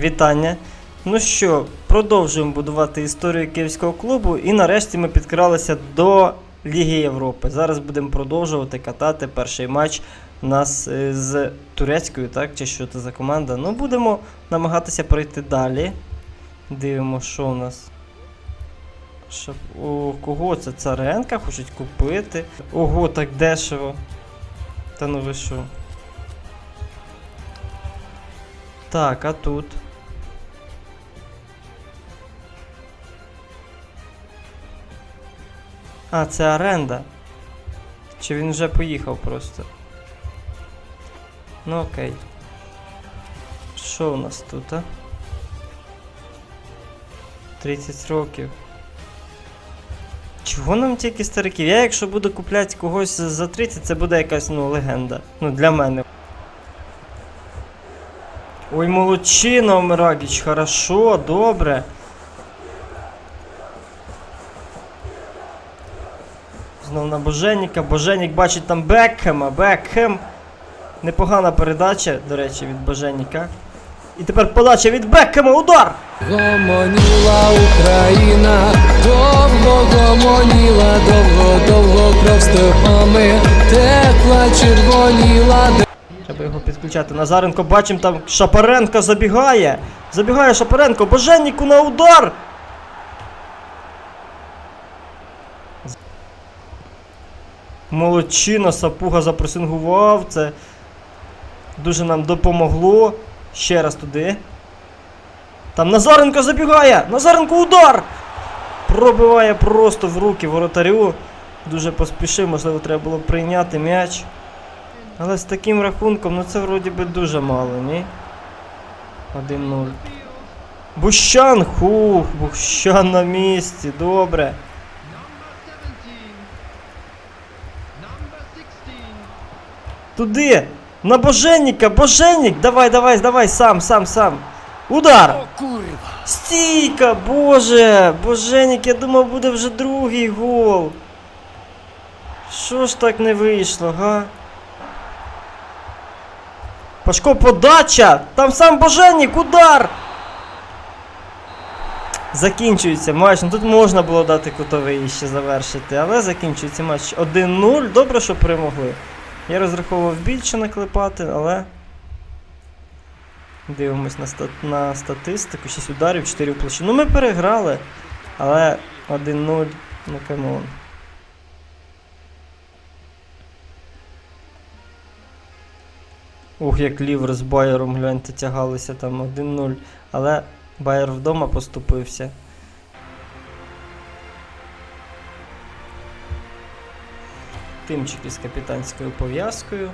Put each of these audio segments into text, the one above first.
Вітання. Ну що, продовжуємо будувати історію київського клубу, і нарешті ми підкралися до Ліги Європи. Зараз будемо продовжувати катати перший матч нас е, з турецькою, так? Чи що це за команда? Ну, будемо намагатися пройти далі. Дивимо, що у нас. Що, о, кого це? Царенка хочуть купити. Ого, так дешево. Та ну ви що? Так, а тут. А, це оренда. Чи він вже поїхав просто? Ну окей. Що у нас тут, а? 30 років. Чого нам тільки стариків? Я якщо буду купляти когось за 30, це буде якась ну, легенда. Ну, для мене. Ой, молодчина, Омирагіч, хорошо, добре. На Боженіка. Боженік бачить там Бекхема. Бекхем. Непогана передача, до речі, від Боженіка. І тепер подача від Бекхема. Удар! Гомоніла Україна, довго гомоніла, довго, довго кров степами текла, червоніла. Треба його підключати. Назаренко бачимо там Шапаренко забігає. Забігає Шапаренко. Боженніку на удар. Молодчина, Сапуга запресингував. Це дуже нам допомогло. Ще раз туди. Там Назаренко забігає! Назаренко удар! Пробиває просто в руки воротарю. Дуже поспішив, можливо, треба було прийняти м'яч. Але з таким рахунком, ну це вроді би дуже мало, ні? 1-0. Бущан! Хух, Бущан на місці, добре. Туди! На Боженніка! Боженнік! Давай, давай, давай, сам, сам, сам. Удар! Стійка! Боже! Боженік, я думав, буде вже другий гол. Що ж так не вийшло, га? Пашко, подача! Там сам Боженік, удар! Закінчується матч. Ну тут можна було дати кутовий і ще завершити, але закінчується матч 1-0. Добре, що перемогли. Я розраховував більше наклепати, але. Дивимось на, ста... на статистику. 6 ударів, 4 в площину. Ну ми переграли. Але 1-0, ну камон. Ух, як лівер з Байером, гляньте, тягалися там 1-0. Але Байер вдома поступився. Тимчик із капітанською пов'язкою.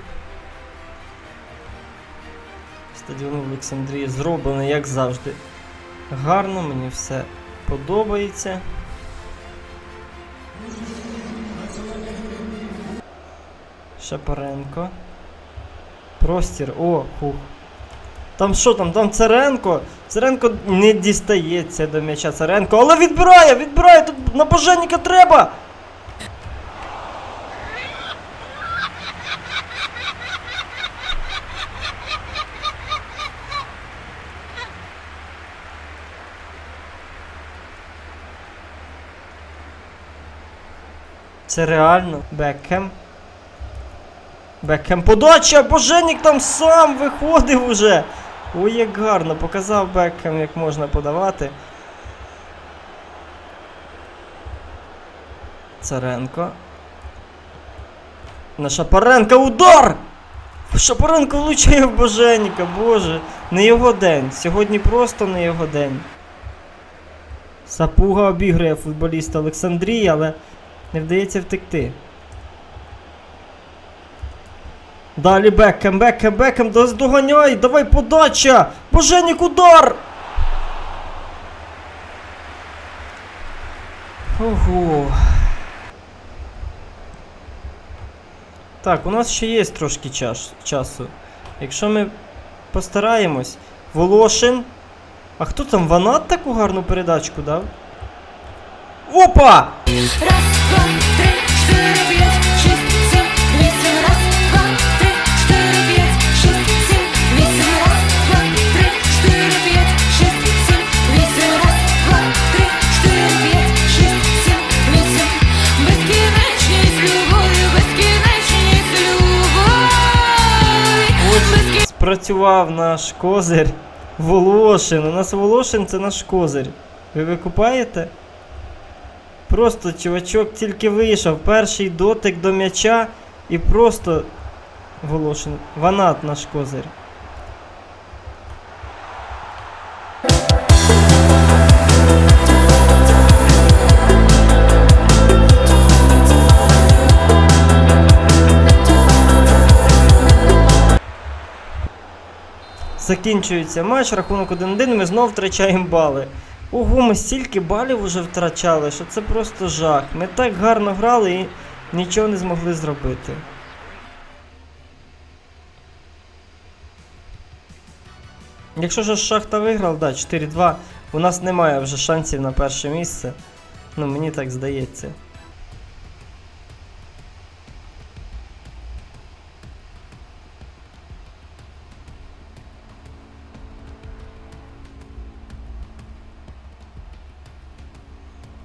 Стадіон в Олександрії зроблений, як завжди. Гарно, мені все подобається. Шапаренко. Простір. О, фух. Там що там? Там Царенко. Царенко не дістається до м'яча Царенко. Але відбирає! Відбирає! Тут на Боженніка треба! Це реально. Бекхем. Бекхем подача! Боженік там сам виходив уже. Ой, як гарно, показав Бекхем, як можна подавати. Царенко. На Шапаренка удар! Шапаренко влучає в Боженіка, боже. Не його день. Сьогодні просто не його день. Сапуга обігрує футболіста Олександрії, але не вдається втекти. Далі Бекхем, Бекхем, Бекхем, доганяй, давай подача! Боженік удар! Ого. Так, у нас ще є трошки час, часу. Якщо ми постараємось. Волошин. А хто там Ванат таку гарну передачку дав? Опа! Раз, спрацював наш козир. Волошин. У нас Волошин це наш козир. Ви викупаєте? Просто чувачок тільки вийшов. Перший дотик до м'яча і просто. Волошин. Ванат наш козир. Закінчується матч, рахунок 1-1, ми знов втрачаємо бали. Ого, ми стільки балів уже втрачали, що це просто жах. Ми так гарно грали і нічого не змогли зробити. Якщо ж шахта виграв, да, 4-2, у нас немає вже шансів на перше місце. Ну, мені так здається.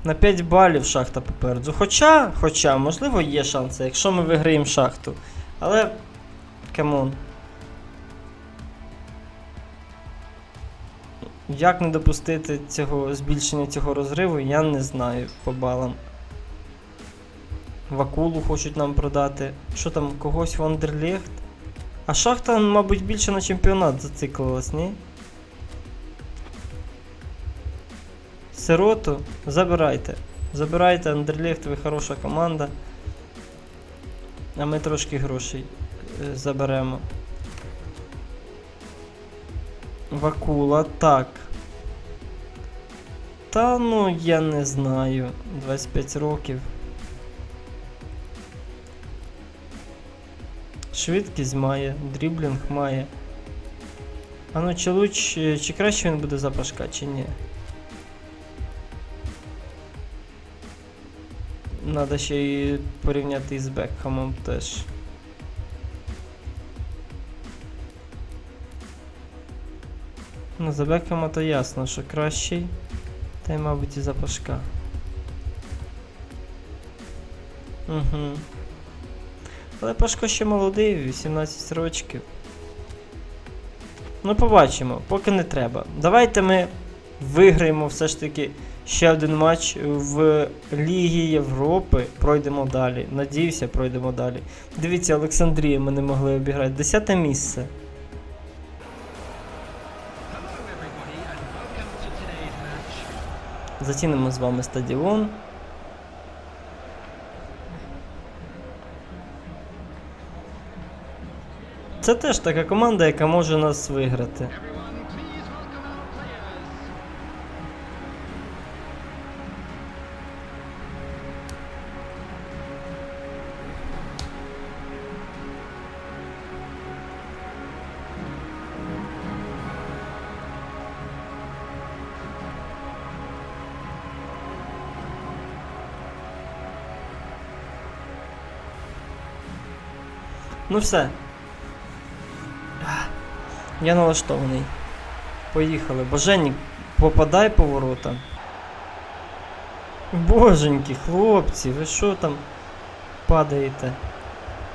На 5 балів шахта попереду. Хоча, хоча, можливо, є шанси, якщо ми виграємо шахту. Але. Камон. Як не допустити цього збільшення цього розриву, я не знаю по балам. Вакулу хочуть нам продати. Що там, когось Вандерлехт? А шахта, мабуть, більше на чемпіонат зациклилась, ні? Сироту забирайте. Забирайте, Андерлехт, ви хороша команда. А ми трошки грошей е, заберемо. Вакула, так. Та ну я не знаю. 25 років. Швидкість має, дріблінг має. А ну чи луч, е, чи краще він буде запашка, чи ні? Надо ще й порівняти із Бекхамом теж. Ну, за Бекхама то ясно, що кращий. Та й, мабуть, і за Пашка. Угу. Але Пашко ще молодий, 18 років. Ну, побачимо, поки не треба. Давайте ми виграємо все ж таки ще один матч в Лігі Європи. Пройдемо далі. Надіюся, пройдемо далі. Дивіться, Олександрія ми не могли обіграти. Десяте місце. Зацінимо з вами стадіон. Це теж така команда, яка може нас виграти. Ну все. Я налаштований. Поїхали. Боженік, попадай по воротам. Боженьки, хлопці, ви що там падаєте?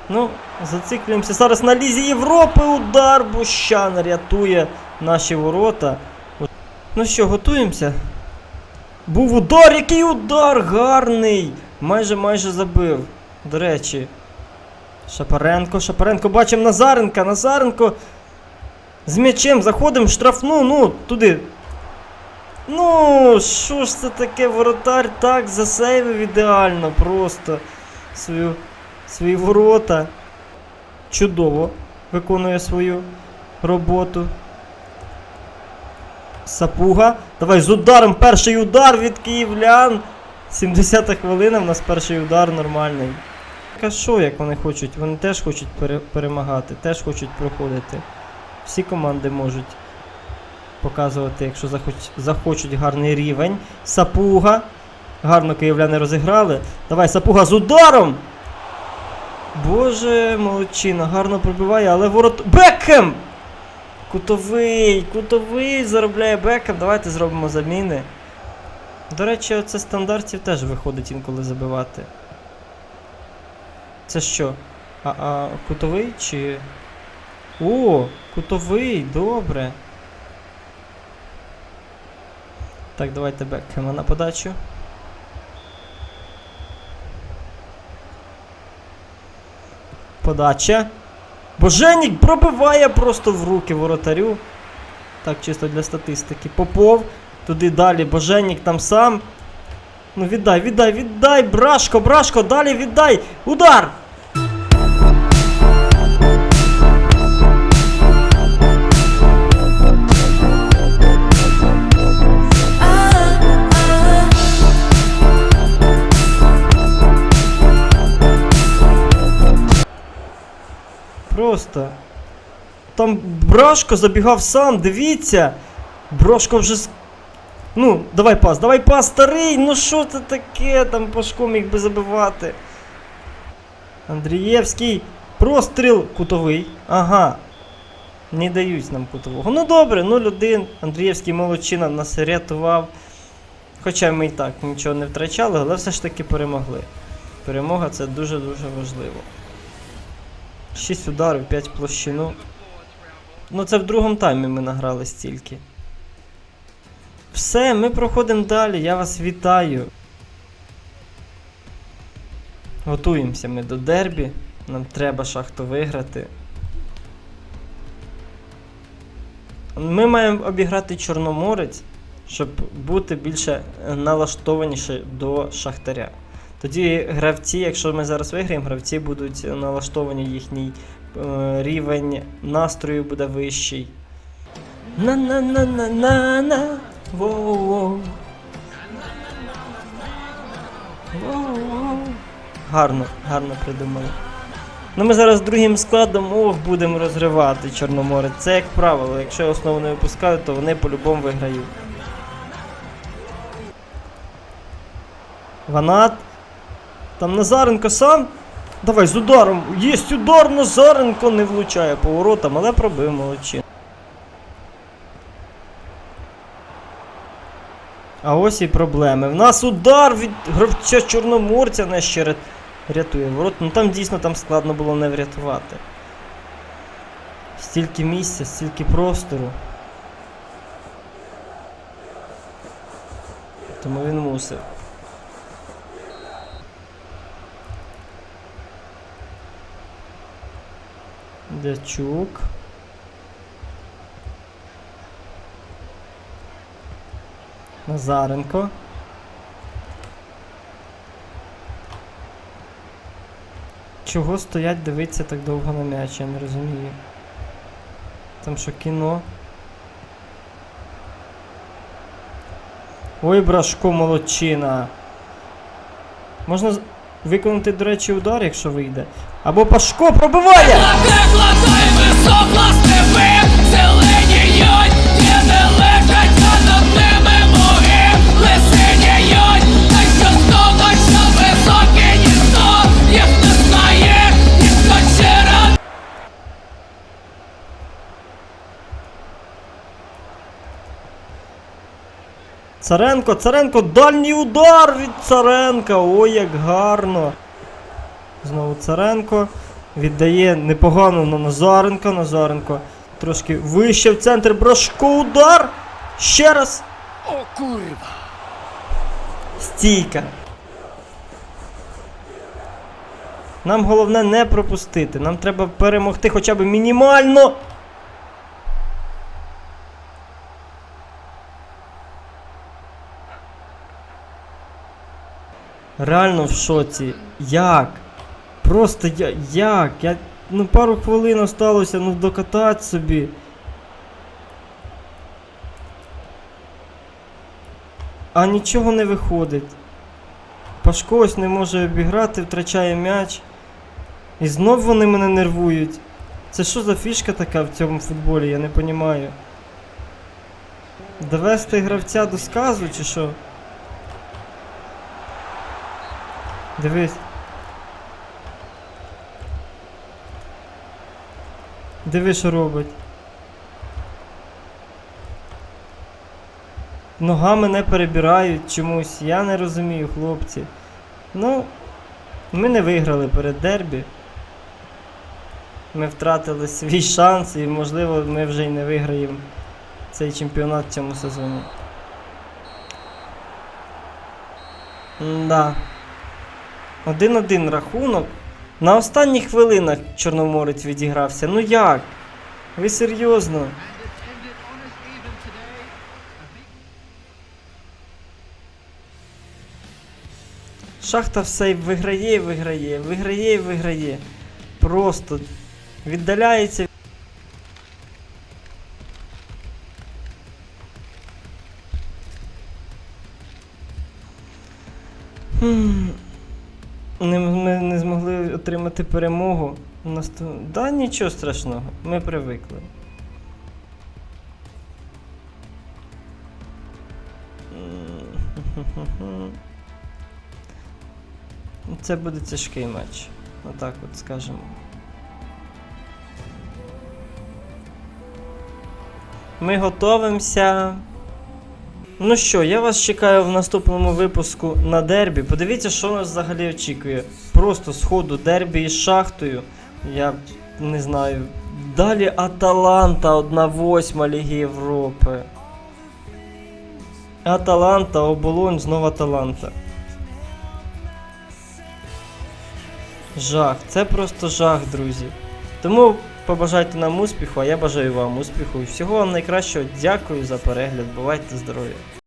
Ну, зациклюємося зараз на Лізі Європи. Удар Бущан рятує наші ворота. Ну що, готуємося? Був удар, який удар! Гарний! Майже майже забив. До речі. Шапаренко, Шапаренко, бачимо Назаренка, Назаренко. З м'ячем заходимо штрафну, ну, туди. Ну, що ж це таке, воротар так засейвив ідеально просто свою, свої ворота. Чудово виконує свою роботу. Сапуга. Давай з ударом перший удар від київлян. 70-та хвилина, в нас перший удар нормальний. А що, як вони хочуть? Вони теж хочуть пере- перемагати, теж хочуть проходити. Всі команди можуть показувати, якщо захоч... захочуть гарний рівень. Сапуга. Гарно київляни розіграли. Давай, Сапуга з ударом! Боже, молодчина, гарно пробиває, але ворот. Бекхем! Кутовий, кутовий заробляє Бекхем. Давайте зробимо заміни. До речі, оце стандартів теж виходить інколи забивати. Це що? А, а кутовий чи. О, кутовий, добре. Так, давайте бекхема на подачу. Подача. Боженік пробиває просто в руки воротарю. Так, чисто для статистики. Попов. Туди далі. Боженік там сам. Ну віддай, віддай, віддай, брашко, брашко, далі віддай. Удар! Просто. Там Брашко забігав сам, дивіться. Брошко вже. Ну, давай пас, давай пас, старий, ну що це таке? Там Пашко міг би забивати. Андрієвський. Простріл кутовий. Ага. Не дають нам кутового. Ну добре, 0-1. Андрієвський молодчина нас рятував. Хоча ми і так нічого не втрачали, але все ж таки перемогли. Перемога це дуже-дуже важливо. 6 ударів, 5 площину. Ну це в другому таймі ми награли стільки. Все, ми проходимо далі, я вас вітаю. Готуємося ми до дербі. Нам треба шахту виграти. Ми маємо обіграти Чорноморець, щоб бути більше е, налаштованіше до Шахтаря. Тоді гравці, якщо ми зараз виграємо, гравці будуть налаштовані, їхній е, рівень настрою буде вищий. На-на-на-на-на-на. Воу-воу. Воу-воу. Гарно, гарно придумали. Ну ми зараз другим складом ох, будемо розривати Чорноморець. Це як правило, якщо я основу не випускаю, то вони по-любому виграють. Ванат. Там Назаренко сам. Давай з ударом. Єсть удар, Назаренко не влучає поворотом, але пробив молодчин. А ось і проблеми. В нас удар від гравця Чорноморця нас ще рятує ворот. Ну там дійсно там складно було не врятувати. Стільки місця, стільки простору. Тому він мусив. Дячук. Назаренко. Чого стоять дивитися так довго на м'яч, я не розумію. Там що кіно. Ой, брашко молодчина. Можна виконати, до речі, удар, якщо вийде. Або Пашко пробиває! Царенко, Царенко, дальній удар від Царенка. Ой, як гарно. Знову Царенко. Віддає непогано на Назаренка. Назаренко трошки вище в центр. Брашко удар. Ще раз. О, курва! Стійка. Нам головне не пропустити. Нам треба перемогти хоча б мінімально. Реально в шоці. Як? Просто я. Як? Я. Ну пару хвилин осталося, ну докатати собі. А нічого не виходить. Пашко ось не може обіграти, втрачає м'яч. І знов вони мене нервують. Це що за фішка така в цьому футболі, я не розумію. Довести гравця до сказу чи що? Дивись. Диви, що робить. Ногами не перебирають чомусь. Я не розумію, хлопці. Ну, ми не виграли перед дербі. ми втратили свій шанс і, можливо, ми вже й не виграємо цей чемпіонат в цьому сезоні. Да. Один-один рахунок. На останніх хвилинах Чорноморець відігрався. Ну як? Ви серйозно? Шахта все виграє, виграє, виграє, виграє. Просто віддаляється. Отримати перемогу. У нас то... Да, нічого страшного, ми привикли. Це буде тяжкий матч. Отак от скажемо. Ми готовимося. Ну що, я вас чекаю в наступному випуску на дербі. Подивіться, що нас взагалі очікує. Просто сходу дербі із шахтою. Я не знаю. Далі Аталанта 1-8 Ліги Європи. Аталанта, оболонь, знову Аталанта. Жах, це просто жах, друзі. Тому побажайте нам успіху, а я бажаю вам успіху і всього вам найкращого. Дякую за перегляд. Бувайте здорові!